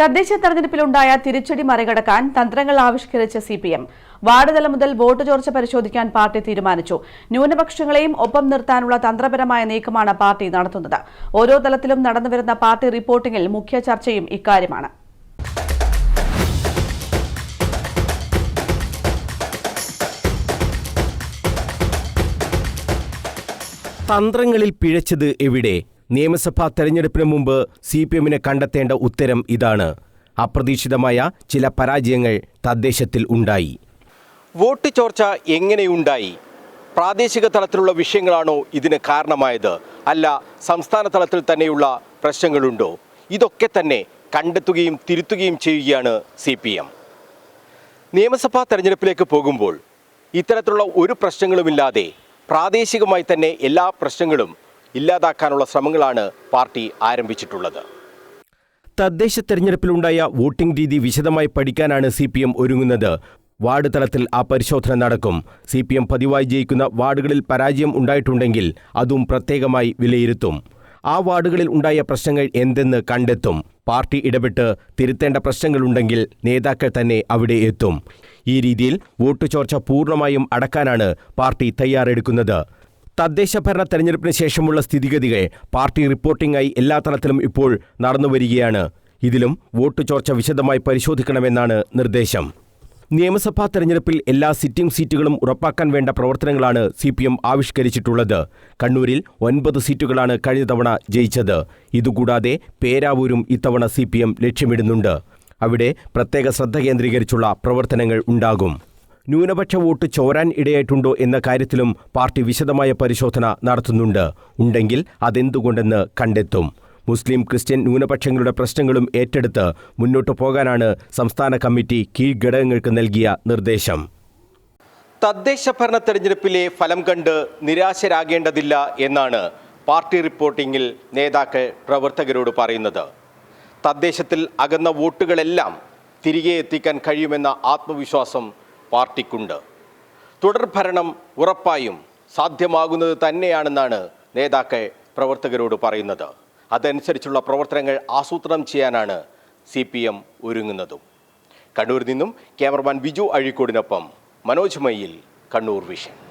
തദ്ദേശ തെരഞ്ഞെടുപ്പിലുണ്ടായ തിരിച്ചടി മറികടക്കാൻ തന്ത്രങ്ങൾ ആവിഷ്കരിച്ച സി പി എം. വാർഡ് മുതൽ വോട്ട് ചോർച്ച പരിശോധിക്കാൻ പാർട്ടി തീരുമാനിച്ചു. ന്യൂനപക്ഷങ്ങളെയും ഒപ്പം നിർത്താനുള്ള തന്ത്രപരമായ നീക്കമാണ് പാർട്ടി നടത്തുന്നത്. ഓരോ തലത്തിലും നടന്നുവരുന്ന പാർട്ടി റിപ്പോർട്ടിംഗിൽ മുഖ്യ ചർച്ചയും ഇക്കാര്യമാണ്. തന്ത്രങ്ങളിൽ പിഴച്ചത് എവിടെ? നിയമസഭാ തെരഞ്ഞെടുപ്പിന് മുമ്പ് സി പി എമ്മിനെ കണ്ടെത്തേണ്ട ഉത്തരം ഇതാണ്. അപ്രതീക്ഷിതമായ ചില പരാജയങ്ങൾ തദ്ദേശത്തിൽ ഉണ്ടായി. വോട്ട് ചോർച്ച എങ്ങനെയുണ്ടായി? പ്രാദേശിക തലത്തിലുള്ള വിഷയങ്ങളാണോ ഇതിന് കാരണമായത്? അല്ല സംസ്ഥാന തലത്തിൽ തന്നെയുള്ള പ്രശ്നങ്ങളുണ്ടോ? ഇതൊക്കെ തന്നെ കണ്ടെത്തുകയും തിരുത്തുകയും ചെയ്യുകയാണ് സി പി എം. നിയമസഭാ തെരഞ്ഞെടുപ്പിലേക്ക് പോകുമ്പോൾ ഇത്തരത്തിലുള്ള ഒരു പ്രശ്നങ്ങളുമില്ലാതെ പ്രാദേശികമായി തന്നെ എല്ലാ പ്രശ്നങ്ങളും ഇല്ലാതാക്കാനുള്ള ശ്രമങ്ങളാണ് പാർട്ടി ആരംഭിച്ചിട്ടുള്ളത്. തദ്ദേശ തെരഞ്ഞെടുപ്പിലുണ്ടായ വോട്ടിംഗ് രീതി വിശദമായി പഠിക്കാനാണ് സി പി എം ഒരുങ്ങുന്നത്. വാർഡ് തലത്തിൽ ആ പരിശോധന നടക്കും. സി പി എം പതിവായി ജയിക്കുന്ന വാർഡുകളിൽ പരാജയം ഉണ്ടായിട്ടുണ്ടെങ്കിൽ അതും പ്രത്യേകമായി വിലയിരുത്തും. ആ വാർഡുകളിൽ ഉണ്ടായ പ്രശ്നങ്ങൾ എന്തെന്ന് കണ്ടെത്തും. പാർട്ടി ഇടപെട്ട് തിരുത്തേണ്ട പ്രശ്നങ്ങളുണ്ടെങ്കിൽ നേതാക്കൾ തന്നെ അവിടെ എത്തും. ഈ രീതിയിൽ വോട്ട് ചോർച്ച പൂർണമായും അടക്കാനാണ് പാർട്ടി തയ്യാറെടുക്കുന്നത്. തദ്ദേശ ഭരണ തെരഞ്ഞെടുപ്പിന് ശേഷമുള്ള സ്ഥിതിഗതികൾ പാർട്ടി റിപ്പോർട്ടിംഗായി എല്ലാ തലത്തിലും ഇപ്പോൾ നടന്നുവരികയാണ്. ഇതിലും വോട്ട് ചോർച്ച വിശദമായി പരിശോധിക്കണമെന്നാണ് നിർദ്ദേശം. നിയമസഭാ തെരഞ്ഞെടുപ്പിൽ എല്ലാ സിറ്റിംഗ് സീറ്റുകളും ഉറപ്പാക്കാൻ വേണ്ട പ്രവർത്തനങ്ങളാണ് സി പി എം ആവിഷ്കരിച്ചിട്ടുള്ളത്. കണ്ണൂരിൽ ഒൻപത് സീറ്റുകളാണ് കഴിഞ്ഞ തവണ ജയിച്ചത്. ഇതുകൂടാതെ പേരാവൂരും ഇത്തവണ സി പി എം ലക്ഷ്യമിടുന്നുണ്ട്. അവിടെ പ്രത്യേക ശ്രദ്ധ കേന്ദ്രീകരിച്ചുള്ള പ്രവർത്തനങ്ങൾ ഉണ്ടാകും. ന്യൂനപക്ഷ വോട്ട് ചോരാൻ ഇടയായിട്ടുണ്ടോ എന്ന കാര്യത്തിലും പാർട്ടി വിശദമായ പരിശോധന നടത്തുന്നുണ്ട്. ഉണ്ടെങ്കിൽ അതെന്തുകൊണ്ടെന്ന് കണ്ടെത്തും. മുസ്ലിം ക്രിസ്ത്യൻ ന്യൂനപക്ഷങ്ങളുടെ പ്രശ്നങ്ങളും ഏറ്റെടുത്ത് മുന്നോട്ടു പോകാനാണ് സംസ്ഥാന കമ്മിറ്റി കീഴ്ഘടകങ്ങൾക്ക് നൽകിയ നിർദ്ദേശം. തദ്ദേശ ഭരണ തെരഞ്ഞെടുപ്പിലെ ഫലം കണ്ട് നിരാശരാകേണ്ടതില്ല എന്നാണ് പാർട്ടി റിപ്പോർട്ടിങ്ങിൽ നേതാക്കൾ പ്രവർത്തകരോട് പറയുന്നത്. തദ്ദേശത്തിൽ അകന്ന വോട്ടുകളെല്ലാം തിരികെ എത്തിക്കാൻ കഴിയുമെന്ന ആത്മവിശ്വാസം പാർട്ടിക്കുണ്ട്. തുടർഭരണം ഉറപ്പായും സാധ്യമാകുന്നത് തന്നെയാണെന്നാണ് നേതാക്കൾ പ്രവർത്തകരോട് പറയുന്നത്. അതനുസരിച്ചുള്ള പ്രവർത്തനങ്ങൾ ആസൂത്രണം ചെയ്യാനാണ് സി പി എം ഒരുങ്ങുന്നതും. കണ്ണൂരിൽ നിന്നും ക്യാമറമാൻ ബിജു അഴീക്കോടിനൊപ്പം മനോജ് മയിൽ കണ്ണൂർ വിഷൻ.